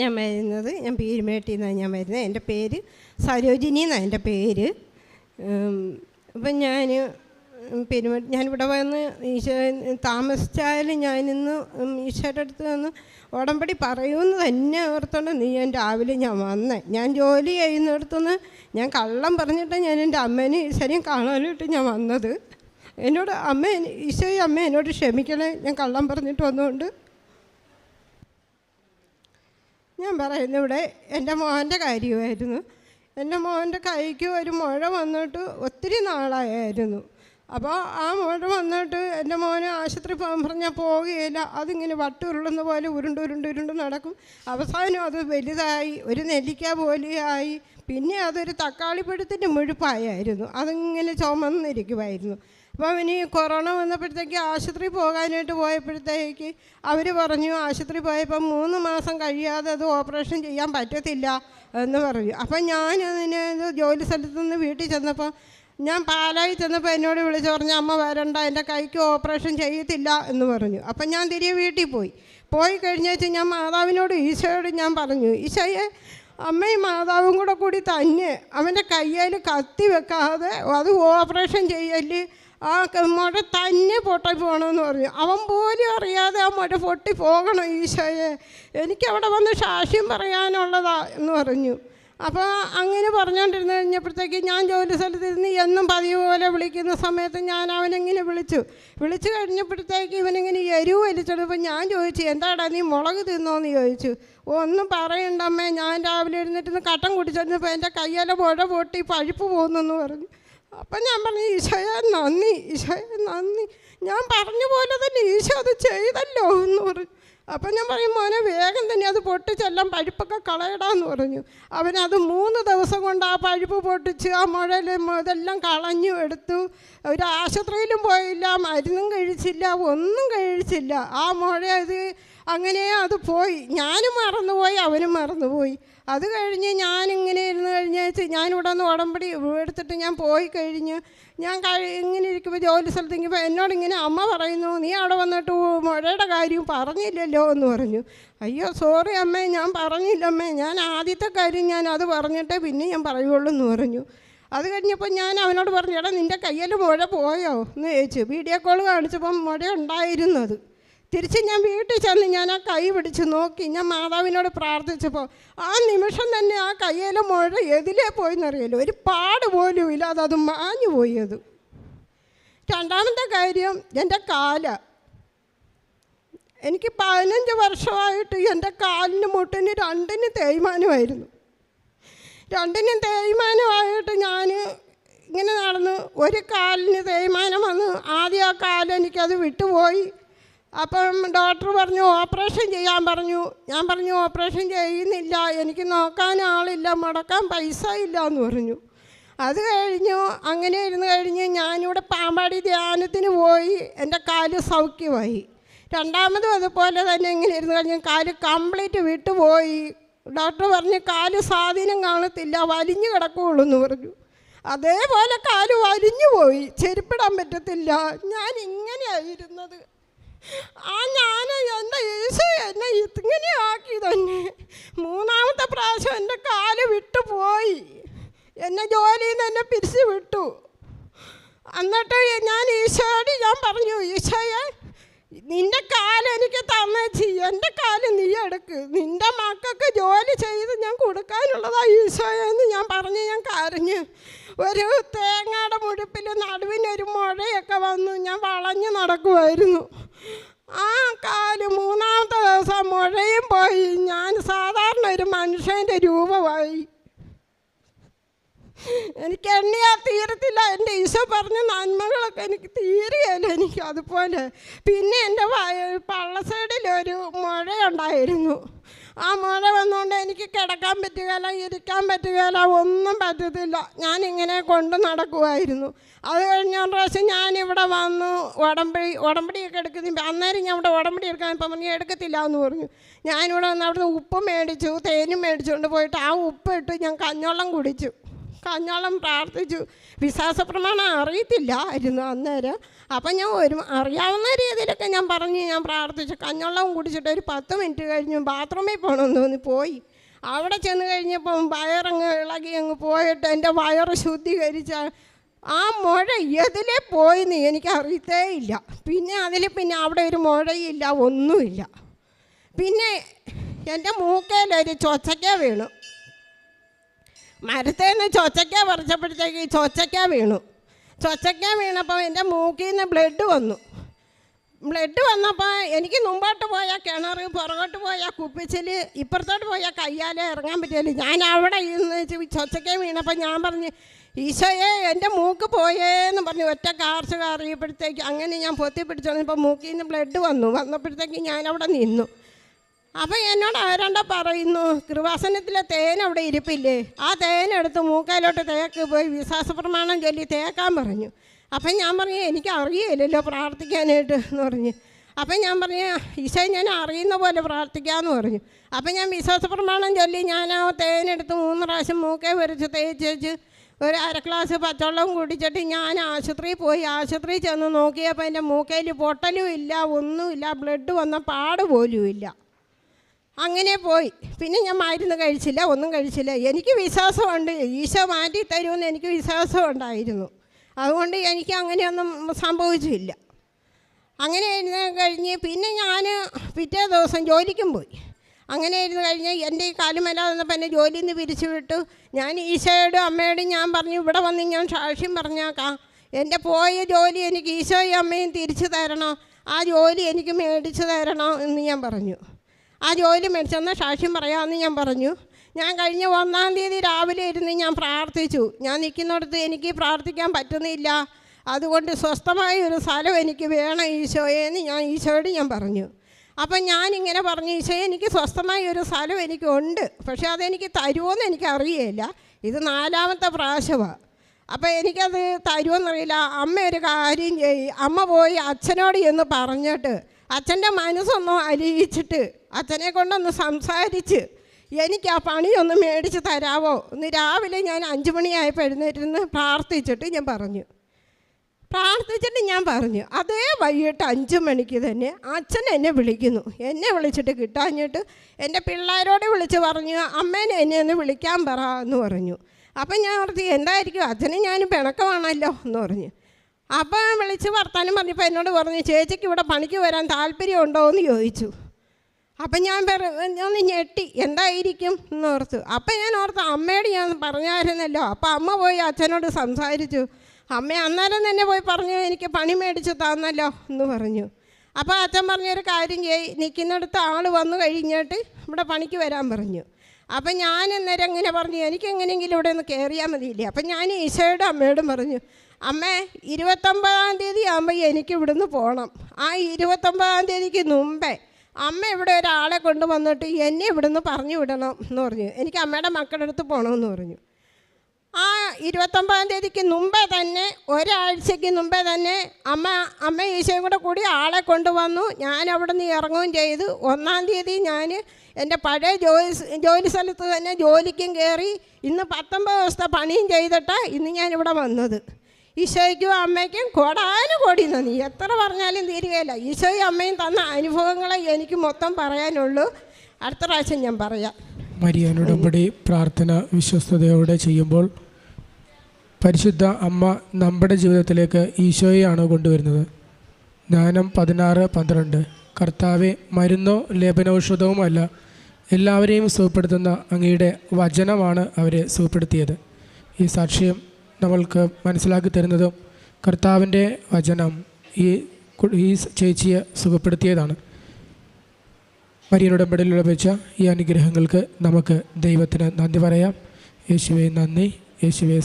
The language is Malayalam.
ഞാൻ വരുന്നത്. ഞാൻ പീരുമേട്ടിൽ നിന്നാണ് ഞാൻ വരുന്നത്. എന്റെ പേര് സരോജിനി എന്നാണ് എന്റെ പേര്. അപ്പം ഞാൻ പെരുമ ഞാനിവിടെ വന്ന് ഈശോ താമസിച്ചാലും ഞാനിന്ന് ഈശോയുടെ അടുത്ത് വന്ന് ഉടമ്പടി പറയുമെന്ന് തന്നെ ഓർത്തോണ്ട് നീ ഞാൻ രാവിലെ ഞാൻ വന്നേ. ഞാൻ ജോലി ചെയ്യുന്നിടത്തുനിന്ന് ഞാൻ കള്ളം പറഞ്ഞിട്ട് ഞാൻ എന്റെ അമ്മേനെ ഈശ്വരെയും കാണാനായിട്ട് ഞാൻ വന്നത്. എന്നോട് അമ്മ ഈശോയും അമ്മ എന്നോട് ക്ഷമിക്കണേ. ഞാൻ കള്ളം പറഞ്ഞിട്ട് വന്നുകൊണ്ട് ഞാൻ പറയുന്നത് ഇവിടെ എന്റെ മോന്റെ കാര്യമായിരുന്നു. എന്റെ മോന്റെ കൈക്ക് ഒരു മുഴ വന്നിട്ട് ഒത്തിരി നാളായിരുന്നു. അപ്പോൾ ആ മുഴ വന്നിട്ട് എന്റെ മോന് ആശുപത്രി പോകാൻ പറഞ്ഞാൽ പോവുകയില്ല. അതിങ്ങനെ വട്ടുരുളുന്ന പോലെ ഉരുണ്ട് ഉരുണ്ട് ഉരുണ്ട് നടക്കും. അവസാനം അത് വലുതായി ഒരു നെല്ലിക്ക പോലെയായി. പിന്നെ അതൊരു തക്കാളിപ്പഴത്തിന്റെ മുഴുപ്പായായിരുന്നു അതിങ്ങനെ ചുമന്നിരിക്കുമായിരുന്നു അപ്പോൾ ഇനി കൊറോണ വന്നപ്പോഴത്തേക്ക് ആശുപത്രി പോകാനായിട്ട് പോയപ്പോഴത്തേക്ക് അവർ പറഞ്ഞു ആശുപത്രി പോയപ്പോൾ മൂന്ന് മാസം കഴിയാതെ അത് ഓപ്പറേഷൻ ചെയ്യാൻ പറ്റത്തില്ല എന്ന് പറഞ്ഞു. അപ്പം ഞാൻ അതിന് ജോലി സ്ഥലത്ത് നിന്ന് വീട്ടിൽ ചെന്നപ്പോൾ ഞാൻ പാലായി ചെന്നപ്പോൾ എന്നോട് വിളിച്ച് പറഞ്ഞു അമ്മ വരണ്ട എന്റെ കൈക്ക് ഓപ്പറേഷൻ ചെയ്യത്തില്ല എന്ന് പറഞ്ഞു. അപ്പം ഞാൻ തിരികെ വീട്ടിൽ പോയി. പോയി കഴിഞ്ഞാൽ ഞാൻ മാതാവിനോട് ഈശോയോട് ഞാൻ പറഞ്ഞു ഈശോയെ അമ്മയും മാതാവും കൂടെ കൂടി തന്നെ അവന്റെ കയ്യിൽ കത്തി വെക്കാതെ അത് ഓപ്പറേഷൻ ചെയ്യൽ ആ മഴ തന്നെ പൊട്ടി പോകണമെന്ന് പറഞ്ഞു. അവൻ പോലും അറിയാതെ ആ മുഴ പൊട്ടി പോകണം ഈശോയെ. എനിക്കവിടെ വന്ന് സാക്ഷ്യം പറയാനുള്ളതാ എന്ന് പറഞ്ഞു. അപ്പോൾ അങ്ങനെ പറഞ്ഞുകൊണ്ടിരുന്ന് കഴിഞ്ഞപ്പോഴത്തേക്ക് ഞാൻ ജോലി സ്ഥലത്തിരുന്ന് എന്നും പതിവ് പോലെ വിളിക്കുന്ന സമയത്ത് ഞാൻ അവനെങ്ങനെ വിളിച്ചു. വിളിച്ചു കഴിഞ്ഞപ്പോഴത്തേക്ക് ഇവനിങ്ങനെ എരിവ് വലിച്ചെടുപ്പോൾ ഞാൻ ചോദിച്ചു എന്താടാ നീ മുളക് തിന്നോന്ന്? ചോദിച്ചു. "ഓ, ഒന്നും പറയണ്ടമ്മേ ഞാൻ രാവിലെ എഴുന്നേറ്റ് കട്ടൻ കുടിച്ചിരുന്നപ്പോൾ എന്റെ കയ്യാലെ പുഴ പൊട്ടി പഴുപ്പ് പോകുന്നെന്ന് പറഞ്ഞു. അപ്പം ഞാൻ പറഞ്ഞു ഈശോയെ നന്ദി ഈശോയെ നന്ദി. ഞാൻ പറഞ്ഞു പോലെ തന്നെ ഈശോ അത് ചെയ്തല്ലോ എന്ന് പറഞ്ഞു. അപ്പം ഞാൻ പറയും മോനെ വേഗം തന്നെ അത് പൊട്ടിച്ചെല്ലാം പഴുപ്പൊക്കെ കളയടാന്ന് പറഞ്ഞു. അവനത് മൂന്ന് ദിവസം കൊണ്ട് ആ പഴുപ്പ് പൊട്ടിച്ച് ആ മുഴയിൽ ഇതെല്ലാം കളഞ്ഞു എടുത്തു. ഒരു ആശുപത്രിയിലും പോയില്ല മരുന്നും കഴിച്ചില്ല ഒന്നും കഴിച്ചില്ല. ആ മുഴ അത് അങ്ങനെ അത് പോയി. ഞാനും മറന്നുപോയി അവനും മറന്നുപോയി. അത് കഴിഞ്ഞ് ഞാനിങ്ങനെ ഇരുന്ന് കഴിഞ്ഞേച്ച് ഞാനിവിടെ നിന്ന് ഉടമ്പടി എടുത്തിട്ട് ഞാൻ പോയി കഴിഞ്ഞ് ഞാൻ ഇങ്ങനെ ഇരിക്കുമ്പോൾ ജോലി സ്ഥലത്ത് ഇങ്ങനെ എന്നോട് ഇങ്ങനെ അമ്മ പറയുന്നു നീ അവിടെ വന്നിട്ട് മുഴയുടെ കാര്യം പറഞ്ഞില്ലല്ലോ എന്ന് പറഞ്ഞു. അയ്യോ സോറി അമ്മേ ഞാൻ പറഞ്ഞില്ല അമ്മേ ഞാൻ ആദ്യത്തെ കാര്യം ഞാൻ അത് പറഞ്ഞിട്ടേ പിന്നെ ഞാൻ പറയുള്ളൂ എന്ന് പറഞ്ഞു. അത് കഴിഞ്ഞപ്പോൾ ഞാൻ അവനോട് പറഞ്ഞു എടാ നിന്റെ കയ്യിൽ മുഴ പോയോ? എന്ന് ചോദിച്ചു. വീഡിയോ കോൾ കാണിച്ചപ്പം മുഴ ഉണ്ടായിരുന്നത് തിരിച്ച് ഞാൻ വീട്ടിൽ ചെന്ന് ഞാൻ ആ കൈ പിടിച്ച് നോക്കി. ഞാൻ മാതാവിനോട് പ്രാർത്ഥിച്ചപ്പോൾ ആ നിമിഷം തന്നെ ആ കയ്യിലെ മുഴ എതിലേ പോയെന്നറിയല്ലോ ഒരു പാട് പോലും ഇല്ല അത് മാഞ്ഞു പോയത്. രണ്ടാമത്തെ കാര്യം എന്റെ കാല. എനിക്ക് പതിനഞ്ച് വർഷമായിട്ട് എന്റെ കാലിന് മുട്ടിന് രണ്ടിന് തേയ്മാനമായിരുന്നു. രണ്ടിനും തേയ്മാനമായിട്ട് ഞാൻ ഇങ്ങനെ നടന്നു ഒരു കാലിന് തേയ്മാനം വന്ന് ആദ്യം ആ കാലെനിക്കത് വിട്ടുപോയി. അപ്പം ഡോക്ടർ പറഞ്ഞു ഓപ്പറേഷൻ ചെയ്യാൻ പറഞ്ഞു. ഞാൻ പറഞ്ഞു ഓപ്പറേഷൻ ചെയ്യുന്നില്ല. എനിക്ക് നോക്കാൻ ആളില്ല. മുടക്കാൻ പൈസ ഇല്ല എന്ന് പറഞ്ഞു. അത് കഴിഞ്ഞു. അങ്ങനെ ഇരുന്ന് കഴിഞ്ഞ് ഞാനിവിടെ പാമ്പാടി ധ്യാനത്തിന് പോയി. എന്റെ കാൽ സൗഖ്യമായി. രണ്ടാമതും അതുപോലെ തന്നെ ഇങ്ങനെ ഇരുന്ന് കഴിഞ്ഞ് കാൽ കംപ്ലീറ്റ് വിട്ടുപോയി ഡോക്ടർ പറഞ്ഞ് കാൽ സ്വാധീനം കാണത്തില്ല. വലിഞ്ഞു കിടക്കുകയുള്ളൂ എന്ന് പറഞ്ഞു. അതേപോലെ കാൽ വലിഞ്ഞു പോയി. ചെരുപ്പിടാൻ പറ്റത്തില്ല. ഞാൻ ഇങ്ങനെയായിരുന്നത് ആ ഞാൻ എന്റെ യേശു എന്നെ ഇങ്ങനെ ആക്കി തന്നെ. മൂന്നാമത്തെ പ്രാവശ്യം എന്റെ കാൽ വിട്ടുപോയി എന്നെ ജോലിയിൽ നിന്ന് എന്നെ പിരിച്ചു വിട്ടു. എന്നിട്ട് ഞാൻ ഈശോയോട് ഞാൻ പറഞ്ഞു ഈശോയെ നിന്റെ കാൽ എനിക്ക് തന്നേച്ചി എന്റെ കാൽ നീ എടുക്ക്. നിന്റെ മക്കൾക്ക് ജോലി ചെയ്ത് ഞാൻ കൊടുക്കാനുള്ളതാ ഈശോയെന്ന് ഞാൻ പറഞ്ഞ് ഞാൻ കരഞ്ഞ്. ഒരു തേങ്ങയുടെ മുഴുപ്പിൽ നടുവിനൊരു മുഴയൊക്കെ വന്നു. ഞാൻ വളഞ്ഞ് നടക്കുമായിരുന്നു ആ കാൽ മൂന്നാമത്തെ ദിവസം മുഴയും പോയി. ഞാൻ സാധാരണ ഒരു മനുഷ്യന്റെ രൂപമായി. എനിക്ക് എണ്ണിയാ തീരത്തില്ല. എന്റെ ഈശോ പറഞ്ഞ നന്മകളൊക്കെ എനിക്ക് തീരുകയല്ലോ എനിക്ക് അതുപോലെ. പിന്നെ എന്റെ പള്ള ഒരു മുഴയുണ്ടായിരുന്നു. ആ മഴ വന്നുകൊണ്ട് എനിക്ക് കിടക്കാൻ പറ്റുകയില്ല ഇരിക്കാൻ പറ്റുകയില്ല ഒന്നും പറ്റത്തില്ല. ഞാനിങ്ങനെ കൊണ്ട് നടക്കുമായിരുന്നു അത് കഴിഞ്ഞ പ്രാവശ്യം ഞാനിവിടെ വന്നു ഉടമ്പടി ഉടമ്പടിയൊക്കെ എടുക്കുന്ന അന്നേരം ഞാൻ ഇവിടെ ഉടമ്പടി എടുക്കാൻ ഇപ്പം പറഞ്ഞു എടുക്കത്തില്ല എന്ന് പറഞ്ഞു. ഞാനിവിടെ വന്ന് അവിടുന്ന് ഉപ്പ് മേടിച്ചു തേനും മേടിച്ചുകൊണ്ട് പോയിട്ട് ആ ഉപ്പ് ഇട്ട് ഞാൻ കഞ്ഞോളം കുടിച്ചു. കഞ്ഞോളം പ്രാർത്ഥിച്ചു. വിശ്വാസ പ്രമാണം അറിയത്തില്ല ആയിരുന്നു അന്നേരം. അപ്പം ഞാൻ ഒരു അറിയാവുന്ന രീതിയിലൊക്കെ ഞാൻ പറഞ്ഞ് ഞാൻ പ്രാർത്ഥിച്ചു. കഞ്ഞോളം കുടിച്ചിട്ട് ഒരു പത്ത് മിനിറ്റ് കഴിഞ്ഞു ബാത്റൂമിൽ പോകണമെന്ന് തോന്നി പോയി. അവിടെ ചെന്ന് കഴിഞ്ഞപ്പം വയറങ്ങ് ഇളകി അങ്ങ് പോയിട്ട് എന്റെ വയറ് ശുദ്ധീകരിച്ച ആ മുഴ എതിലെ പോയിന്ന് എനിക്ക് അറിയത്തേ ഇല്ല. പിന്നെ അതിൽ പിന്നെ അവിടെ ഒരു മുഴയില്ല ഒന്നുമില്ല. പിന്നെ എന്റെ മൂക്കയിലൊരു ചൊച്ചക്ക വീണു. മരത്തേന്ന് ചൊച്ചക്ക പറിച്ചപ്പോഴത്തേക്ക് ഈ ചൊച്ചക്ക വീണു. ചൊച്ചക്ക വീണപ്പോൾ എന്റെ മൂക്കിൽ നിന്ന് ബ്ലഡ് വന്നു. ബ്ലഡ് വന്നപ്പോൾ എനിക്ക് മുമ്പോട്ട് പോയാൽ കിണർ പുറകോട്ട് പോയാൽ കുപ്പിച്ചിൽ ഇപ്പുറത്തോട്ട് പോയാൽ കയ്യാലെ ഇറങ്ങാൻ പറ്റിയല്ലോ. ഞാൻ അവിടെ ഇരുന്ന് ചൊച്ചക്ക വീണപ്പോൾ ഞാൻ പറഞ്ഞു ഈശോയെ എന്റെ മൂക്ക് പോയേന്ന് പറഞ്ഞു ഒറ്റ കാർച്ച് കയറിയപ്പോഴത്തേക്ക് അങ്ങനെ ഞാൻ പൊത്തി പിടിച്ചോണ്ടിപ്പോൾ മൂക്കിൽ നിന്ന് ബ്ലഡ് വന്നു. വന്നപ്പോഴത്തേക്ക് ഞാൻ അവിടെ നിന്നു. അപ്പം എന്നോട് ആരാണ്ടാ പറയുന്നു കൃപാസനത്തിലെ തേൻ അവിടെ ഇരിപ്പില്ലേ? ആ തേനെടുത്ത് മൂക്കയിലോട്ട് തേക്ക് പോയി വിശ്വാസ പ്രമാണം ചൊല്ലി തേക്കാൻ പറഞ്ഞു. അപ്പം ഞാൻ പറഞ്ഞു എനിക്ക് അറിയില്ലല്ലോ പ്രാർത്ഥിക്കാനായിട്ട് എന്ന് പറഞ്ഞു. അപ്പം ഞാൻ പറഞ്ഞു ഈശോ ഞാൻ അറിയുന്ന പോലെ പ്രാർത്ഥിക്കാമെന്ന് പറഞ്ഞു. അപ്പം ഞാൻ വിശ്വാസ പ്രമാണം ചൊല്ലി ഞാൻ ആ തേനെടുത്ത് മൂന്ന് പ്രാവശ്യം മൂക്കേ വരച്ച് തേച്ച് വെച്ച് ഒരു അര ഗ്ലാസ് പച്ചവെള്ളം കുടിച്ചിട്ട് ഞാൻ ആശുപത്രിയിൽ പോയി. ആശുപത്രിയിൽ ചെന്ന് നോക്കിയപ്പോൾ എന്റെ മൂക്കയിൽ പൊട്ടലും ഇല്ല ഒന്നുമില്ല ബ്ലഡ് വന്ന പാട് പോലും ഇല്ല അങ്ങനെ പോയി. പിന്നെ ഞാൻ മരുന്ന് കഴിച്ചില്ല ഒന്നും കഴിച്ചില്ല. എനിക്ക് വിശ്വാസമുണ്ട്. ഈശോ മാറ്റി തരുമെന്ന് എനിക്ക് വിശ്വാസം ഉണ്ടായിരുന്നു അതുകൊണ്ട് എനിക്ക് അങ്ങനെയൊന്നും സംഭവിച്ചില്ല. അങ്ങനെ ഇരുന്ന് കഴിഞ്ഞ് പിന്നെ ഞാൻ പിറ്റേ ദിവസം ജോലിക്കും പോയി. അങ്ങനെ ഇരുന്ന് കഴിഞ്ഞ് എന്റെ ഈ കാലുമല വന്നപ്പോൾ എന്നെ ജോലിയിൽ നിന്ന് പിരിച്ചു വിട്ടു. ഞാൻ ഈശോയോടും അമ്മയോടും ഞാൻ പറഞ്ഞു ഇവിടെ വന്ന് ഞാൻ സാക്ഷ്യം പറഞ്ഞേക്കാം. എന്റെ പോയ ജോലി എനിക്ക് ഈശോയും അമ്മയും തിരിച്ചു തരണം. ആ ജോലി എനിക്ക് മേടിച്ചു തരണം എന്ന് ഞാൻ പറഞ്ഞു. ആ ജോലി മേടിച്ചെന്ന സാക്ഷ്യം പറയാമെന്ന് ഞാൻ പറഞ്ഞു. ഞാൻ കഴിഞ്ഞ ഒന്നാം തീയതി രാവിലെ ഇരുന്ന് ഞാൻ പ്രാർത്ഥിച്ചു. ഞാൻ നിൽക്കുന്നിടത്ത് എനിക്ക് പ്രാർത്ഥിക്കാൻ പറ്റുന്നില്ല. അതുകൊണ്ട് സ്വസ്ഥമായ ഒരു സ്ഥലം എനിക്ക് വേണം ഈശോയെ എന്ന് ഞാൻ ഈശോയോട് ഞാൻ പറഞ്ഞു. അപ്പം ഞാനിങ്ങനെ പറഞ്ഞു ഈശോയെ എനിക്ക് സ്വസ്ഥമായ ഒരു സ്ഥലം എനിക്കുണ്ട്. പക്ഷേ അതെനിക്ക് തരുമോയെന്ന് എനിക്ക് അറിയില്ല ഇത് നാലാമത്തെ പ്രാവശ്യമാണ് അപ്പോൾ എനിക്കത് തരുമെന്നറിയില്ല അമ്മ ഒരു കാര്യം ചെയ്യും അമ്മ പോയി അച്ഛനോട് എന്ന് പറഞ്ഞിട്ട് അച്ഛന്റെ മനസ്സൊന്ന് അലിയിച്ചിട്ട് അച്ഛനെ കൊണ്ടൊന്ന് സംസാരിച്ച് എനിക്ക് ആ പണിയൊന്ന് മേടിച്ച് തരാവോ? ഇന്ന് രാവിലെ ഞാൻ അഞ്ച് മണിയായപ്പോൾ എഴുന്നേറ്റിരുന്ന് പ്രാർത്ഥിച്ചിട്ട് ഞാൻ പറഞ്ഞു. പ്രാർത്ഥിച്ചിട്ട് ഞാൻ പറഞ്ഞു അതേ വൈകിട്ട് അഞ്ച് മണിക്ക് തന്നെ അച്ഛൻ എന്നെ വിളിക്കുന്നു. എന്നെ വിളിച്ചിട്ട് കിട്ടാഞ്ഞിട്ട് എന്റെ പിള്ളേരോട് വിളിച്ച് പറഞ്ഞു അമ്മേനെ എന്നെ ഒന്ന് വിളിക്കാൻ പറ എന്ന് പറഞ്ഞു. അപ്പം ഞാൻ പറഞ്ഞു എന്തായിരിക്കും? അച്ഛനും ഞാനും പിണക്കമാണല്ലോ എന്ന് പറഞ്ഞു. അപ്പം വിളിച്ച് വർത്താനം പറഞ്ഞപ്പോൾ എന്നോട് പറഞ്ഞു ചേച്ചിക്ക് ഇവിടെ പണിക്ക് വരാൻ താല്പര്യമുണ്ടോ എന്ന് ചോദിച്ചു. അപ്പം ഞാൻ ഒന്ന് ഞെട്ടി എന്തായിരിക്കും? എന്ന് ഓർത്തു. അപ്പം ഞാൻ ഓർത്തു അമ്മയോട് ഞാൻ പറഞ്ഞായിരുന്നല്ലോ. അപ്പം അമ്മ പോയി അച്ഛനോട് സംസാരിച്ചു. അമ്മ അന്നേരം തന്നെ പോയി പറഞ്ഞു എനിക്ക് പണി മേടിച്ച് തന്നല്ലോ എന്ന് പറഞ്ഞു. അപ്പോൾ അച്ഛൻ പറഞ്ഞൊരു കാര്യം ചെയ് നിൽക്കുന്നിടത്ത് ആൾ വന്നു കഴിഞ്ഞിട്ട് ഇവിടെ പണിക്ക് വരാൻ പറഞ്ഞു. അപ്പം ഞാൻ അന്നേരം എങ്ങനെ പറഞ്ഞു എനിക്ക് എങ്ങനെയെങ്കിലും ഇവിടെ ഒന്ന് കയറിയാൽ മതിയില്ലേ? അപ്പം ഞാൻ ഈശോയോടും അമ്മയോടും പറഞ്ഞു അമ്മേ ഇരുപത്തൊമ്പതാം തീയതി ആകുമ്പോൾ എനിക്ക് ഇവിടുന്ന് പോകണം ആ ഇരുപത്തൊമ്പതാം തീയതിക്ക് മുമ്പേ അമ്മ ഇവിടെ ഒരാളെ കൊണ്ടുവന്നിട്ട് എന്നെ ഇവിടുന്ന് പറഞ്ഞു വിടണം എന്ന് പറഞ്ഞു. എനിക്ക് അമ്മയുടെ മക്കളുടെ അടുത്ത് പോകണമെന്ന് പറഞ്ഞു. ആ ഇരുപത്തൊമ്പതാം തീയതിക്ക് മുമ്പേ തന്നെ ഒരാഴ്ചയ്ക്ക് മുമ്പേ തന്നെ അമ്മ അമ്മ ഈശോയും കൂടെ കൂടി ആളെ കൊണ്ടുവന്നു. ഞാൻ അവിടെ നിന്ന് ഇറങ്ങുകയും ചെയ്തു. ഒന്നാം തീയതി ഞാൻ എന്റെ പഴയ ജോലി ജോലി സ്ഥലത്ത് തന്നെ ജോലിക്കും കയറി ഇന്ന് പത്തൊമ്പത് ദിവസത്തെ പണിയും ചെയ്തിട്ട് ഇന്ന് ഞാനിവിടെ വന്നത്. ഈശോയ്ക്കും അമ്മയ്ക്കും കൊടാനും കൊടി നീ എത്ര പറഞ്ഞാലും തീരുകയില്ല. ഈശോയും അമ്മയും തന്ന അനുഭവങ്ങളെ എനിക്ക് മൊത്തം പറയാനുള്ളൂ. അടുത്ത പ്രാവശ്യം ഞാൻ പറയാം. മരിയാനുടമ്പടി പ്രാർത്ഥന വിശ്വസ്തയോടെ ചെയ്യുമ്പോൾ പരിശുദ്ധ അമ്മ നമ്മുടെ ജീവിതത്തിലേക്ക് ഈശോയെയാണ് കൊണ്ടുവരുന്നത്. ജ്ഞാനം പതിനാറ് പന്ത്രണ്ട്. കർത്താവെ മരുന്നോ ലേപനൌഷധവുമല്ല. എല്ലാവരെയും സുഖപ്പെടുത്തുന്ന അങ്ങയുടെ വചനമാണ് അവരെ സുഖപ്പെടുത്തിയത്. ഈ സാക്ഷ്യം നമ്മൾക്ക് മനസ്സിലാക്കി തരുന്നതും കർത്താവിന്റെ വചനം ഈ ഈ ചേച്ചിയെ സുഖപ്പെടുത്തിയതാണ്. മരിയനുടമ്പടിയിൽ ലഭിച്ച ഈ അനുഗ്രഹങ്ങൾക്ക് നമുക്ക് ദൈവത്തിന് നന്ദി പറയാം. യേശുവെ നന്ദി. യേശുവെ